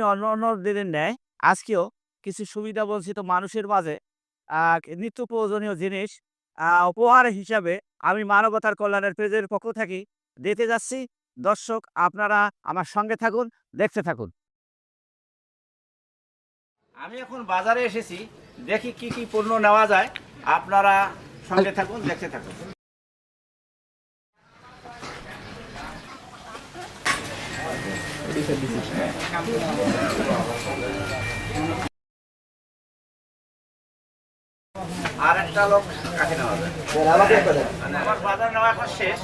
অন্য অন্য দিনের ন্যায় আজকেও কিছু সুবিধা বঞ্চিত মানুষের মাঝে। নিত্য প্রয়োজনীয় জিনিস উপহার হিসাবে আমি মানবতার কল্যাণের পেজের পক্ষ থেকে দিতে যাচ্ছি। দর্শক, আপনারা আমার সঙ্গে থাকুন, দেখতে থাকুন। আমি এখন বাজারে এসেছি, দেখি কি কি পণ্য নেওয়া যায়। আপনারা সঙ্গে থাকুন, দেখতে থাকুন। আর একটা লোক কাকে নেওয়া যায় মানে আমার বাজার নেওয়া এখন শেষ।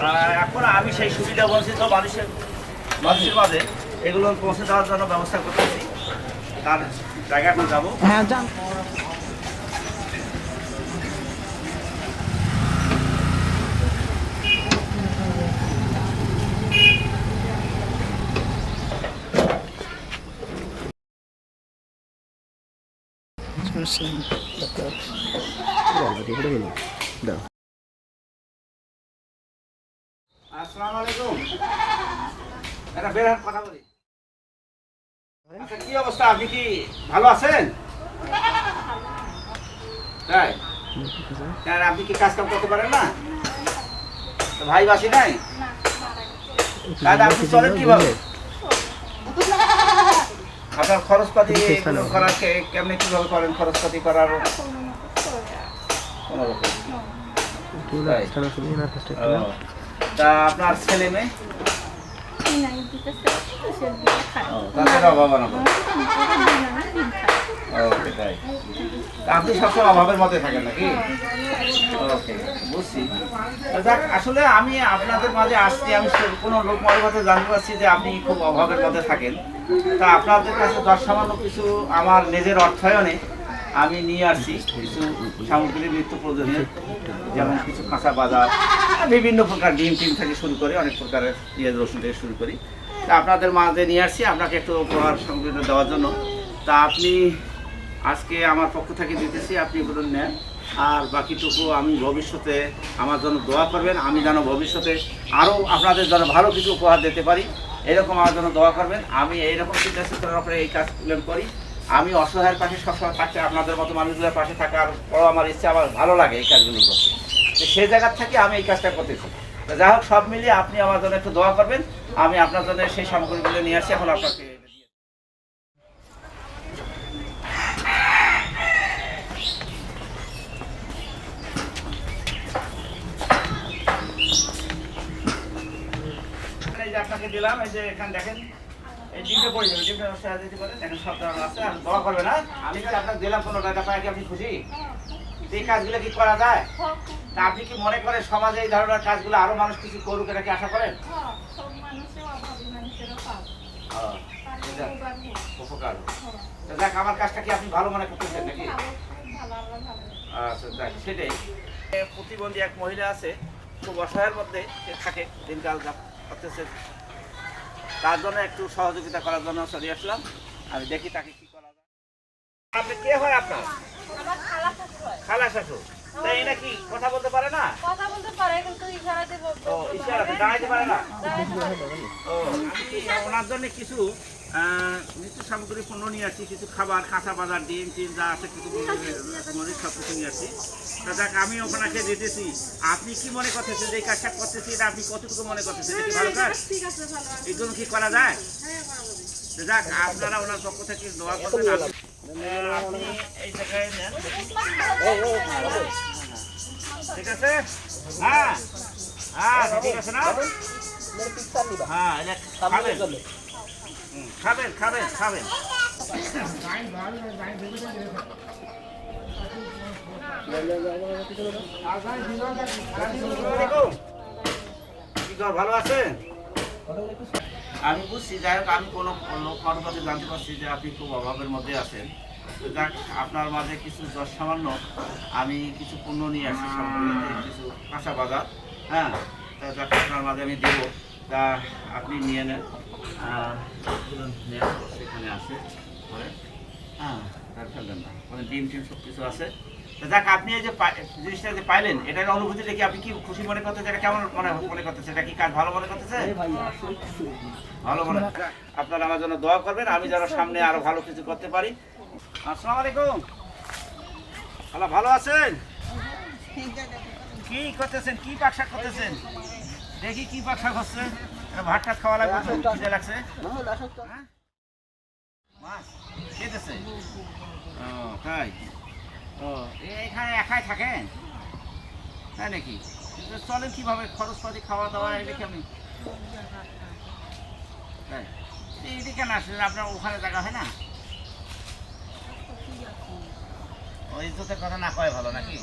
আহ, এখন আমি সেই সুবিধা বঞ্চিত মানুষের মানুষের মাঝে। এগুলো পৌঁছে দেওয়ার জন্য ব্যবস্থা করতেছি। তার জায়গাটা যাব। হ্যাঁ যান আসসালামু আলাইকুম এটা বের কথা বলি। আচ্ছা কি অবস্থা? আপনি কি ভালো আছেন? তাই? আপনি কি কাজ কাম করতে পারেন না? ভাই বাসি নাই? তাহলে আপনি চলেন কীভাবে? আপনার খরচপাতি করার কেমনি কেমনে কীভাবে করেন? খরচপাতি করার কোনো রকম। তাই? ও, তা আপনার ছেলে মেয়ে? ওকে, তাই। আপনি সবসময় অভাবের মধ্যে থাকেন নাকি? ওকে বুঝছি। যাক আসলে আমি আপনাদের মাঝে আসছি আমি কোনো লোক মর্মাতে জানতে পারছি যে আপনি খুব অভাবের মধ্যে থাকেন। তা আপনাদের কাছে দশ সামান্য কিছু আমার নিজের অর্থায়নে আমি নিয়ে আসছি কিছু সামগ্রী নিত্য প্রয়োজনীয়, যেমন কিছু কাঁচা বাজার বিভিন্ন প্রকার ডিম টিম থেকে শুরু করে অনেক প্রকারের পেঁয়াজ, রসুন থেকে শুরু করি। তা আপনাদের মাঝে নিয়ে আসছি, আপনাকে একটু উপহার সামগ্রী দেওয়ার জন্য। তা আপনি আজকে আমার পক্ষ থেকে দিতেছি, আপনি বলুন নেন। আর বাকিটুকু আমি ভবিষ্যতে আমার জন্য দোয়া করবেন, আমি যেন ভবিষ্যতে আরও আপনাদের জন্য ভালো কিছু উপহার দিতে পারি। এরকম আমার জন্য দোয়া করবেন। আমি এইরকম চিন্তা চিন্তার উপরে এই কাজগুলো করি। আমি অসহায়ের পাশে সবসময় থাকতে আপনাদের মতো মানুষগুলোর পাশে থাকার বড় আমার ইচ্ছা, আমার ভালো লাগে এই কাজগুলো করতে। তো সেই জায়গার থেকে আমি এই কাজটা করতেছি। যাই হোক, সব মিলিয়ে আপনি আমার জন্য একটু দোয়া করবেন। আমি আপনার জন্য সেই সামগ্রীগুলো নিয়ে আসি এখন আপনাকে আপনাকে দিলাম, এই যে এখানে দেখেন। এই ডিমটা পড়ে যাবে ডিমটা নষ্ট হয়ে যেতে পারে দেখেন সব ধরনের আছে আর দোয়া করবে না। আমি কি আপনাকে দিলাম কোনো টাকা পায় কি আপনি খুশি? এই কাজগুলো কি করা যায়? তা আপনি কি মনে করেন সমাজে এই ধরনের কাজগুলো আরও মানুষ কিছু করুক এটা কি আশা করেন? হ্যাঁ, উপকার তো দেখ আমার কাজটা কি আপনি ভালো মনে করতেছেন নাকি? আচ্ছা দেখ সেটাই। প্রতিবন্ধী এক মহিলা আছে খুব অসহায়ের মধ্যে থাকে দিনকাল করতেছে। তার জন্য একটু সহযোগিতা করার জন্য চলে আসলাম। আমি দেখি তাকে কি করা যায়। আপনি কে হয় আপনার? খালা তাই এটা কি কথা বলতে পারে না? কথা বলতে পারে কিন্তু ইশারাতে বলতে ও ইশারাতে দাঁড়াইতে পারে না? দাঁড়াইতে পারে না। ও ওনার জন্য কিছু নিত্য সামগ্রী পণ্য নিয়ে আসছি কিছু খাবার কাঁচা বাজার ডিম টিম যা আছে কিছু মরিচ সব কিছু নিয়ে আসছি। তা যাক আমি ওনাকে দিতেছি আপনি কি মনে করতেছেন যে এই কাজটা করতেছি? এটা আপনি কতটুকু মনে করতেছেন? এটা কি ভালো কাজ। এগুলো কি করা যায়? যাক আপনারা ওনার পক্ষ থেকে দোয়া করবেন। আপনি- ঠিক আছে? হ্যাঁ। হ্যাঁ ঠিক আছে না? হ্যাঁ খাবেন। খাবেন খাবেন খাবেন। ভালো আছেন? আমি বুঝছি, যাই হোক, আমি কোনো কাছে জানতে পারছি যে আপনি খুব অভাবের মধ্যে আছেন। যাক, আপনার মাঝে কিছু দশ সামান্য আমি কিছু পণ্য নিয়ে আসি কিছু কাঁচা বাজার। হ্যাঁ তা যাক, আপনার মাঝে আমি দেবো। তা আপনি নিয়ে নেন। সেখানে আছে। ঘরে। হ্যাঁ তার ফেলবেন না। মানে ডিম টিম সব কিছু আছে। যাক আপনি এই যে জিনিসটা যে পাইলেন এটার অনুভূতিটা কি আপনি কি খুশি মনে করতেছেন? এটা কেমন মনে মনে করতেছে এটা কি কাজ ভালো মনে করতেছে ভালো মনে আপনারা আমার জন্য দোয়া করবেন আমি যেন সামনে আরও ভালো কিছু করতে পারি। আসসালামু আলাইকুম। হ্যালো ভালো আছেন? কি করতেছেন? কি পাক শাক করতেছেন? দেখি কি পাক শাক হচ্ছে ভাত টাত খাওয়া লাগবে খিদে লাগছে। হ্যাঁ? মাছ খেতেছে ও তাই। ও এখানে একাই থাকেন? তাই নাকি? চলেন কীভাবে খরচপাতি খাওয়া দাওয়া এটা কেমনি তাই এইদিকে কেন আসলেন আপনার ওখানে জায়গা হয় না? ও ইজ্জতের কথা না কয় ভালো নাকি?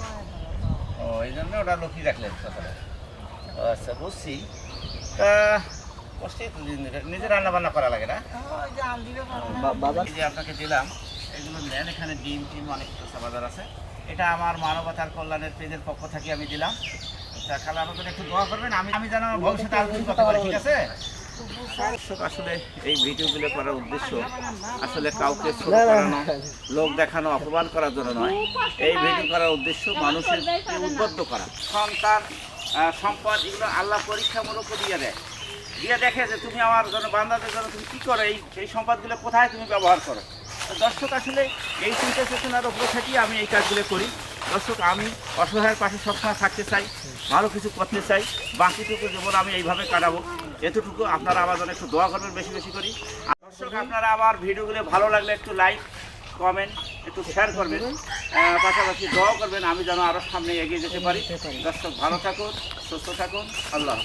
ও এই জন্য ওটা লক্ষ্মী রাখলেন সকালে। আচ্ছা বুঝছি। তা কষ্টেই তো নিজে রান্না বান্না করা লাগে না? যে আপনাকে দিলাম। এগুলো নেন এখানে ডিম টিম অনেক কিছু বাজার আছে। এটা আমার মানবতার কল্যাণের পেজের পক্ষ থেকে আমি দিলাম। তা খালা আমাদের একটু দোয়া করবেন আমি আমি যেন ভবিষ্যতে আরও কিছু করতে পারি ঠিক আছে? দর্শক আসলে এই ভিডিওগুলো করার উদ্দেশ্য আসলে কাউকে ছোট করানো লোক দেখানো অপমান করার জন্য নয়। এই ভিডিও করার উদ্দেশ্য মানুষের উদ্বুদ্ধ করা। সন্তান আহ, সম্পদ এগুলো আল্লাহ পরীক্ষামূলক দিয়ে দেয়। দিয়ে দেখে যে তুমি আমার জন্য বান্দাদের জন্য তুমি কী করো? এই এই সম্পদগুলো কোথায় তুমি ব্যবহার করো? দর্শক আসলে এই চিন্তা চেতনার উপরে থেকেই আমি এই কাজগুলো করি। দর্শক, আমি অসহায়ের পাশে সবসময় থাকতে চাই, ভালো কিছু করতে চাই, বাকিটুকু জীবন আমি এইভাবে কাটাবো। এতটুকু আপনারা আমার জন্য একটু দোয়া করবেন বেশি বেশি করি। দর্শক, আপনারা আমার ভিডিওগুলো ভালো লাগলে একটু লাইক কমেন্ট একটু শেয়ার করবেন। পাশাপাশি দোয়া করবেন, আমি যেন আরও সামনে এগিয়ে যেতে পারি। দর্শক, ভালো থাকুন, সুস্থ থাকুন, আল্লাহ।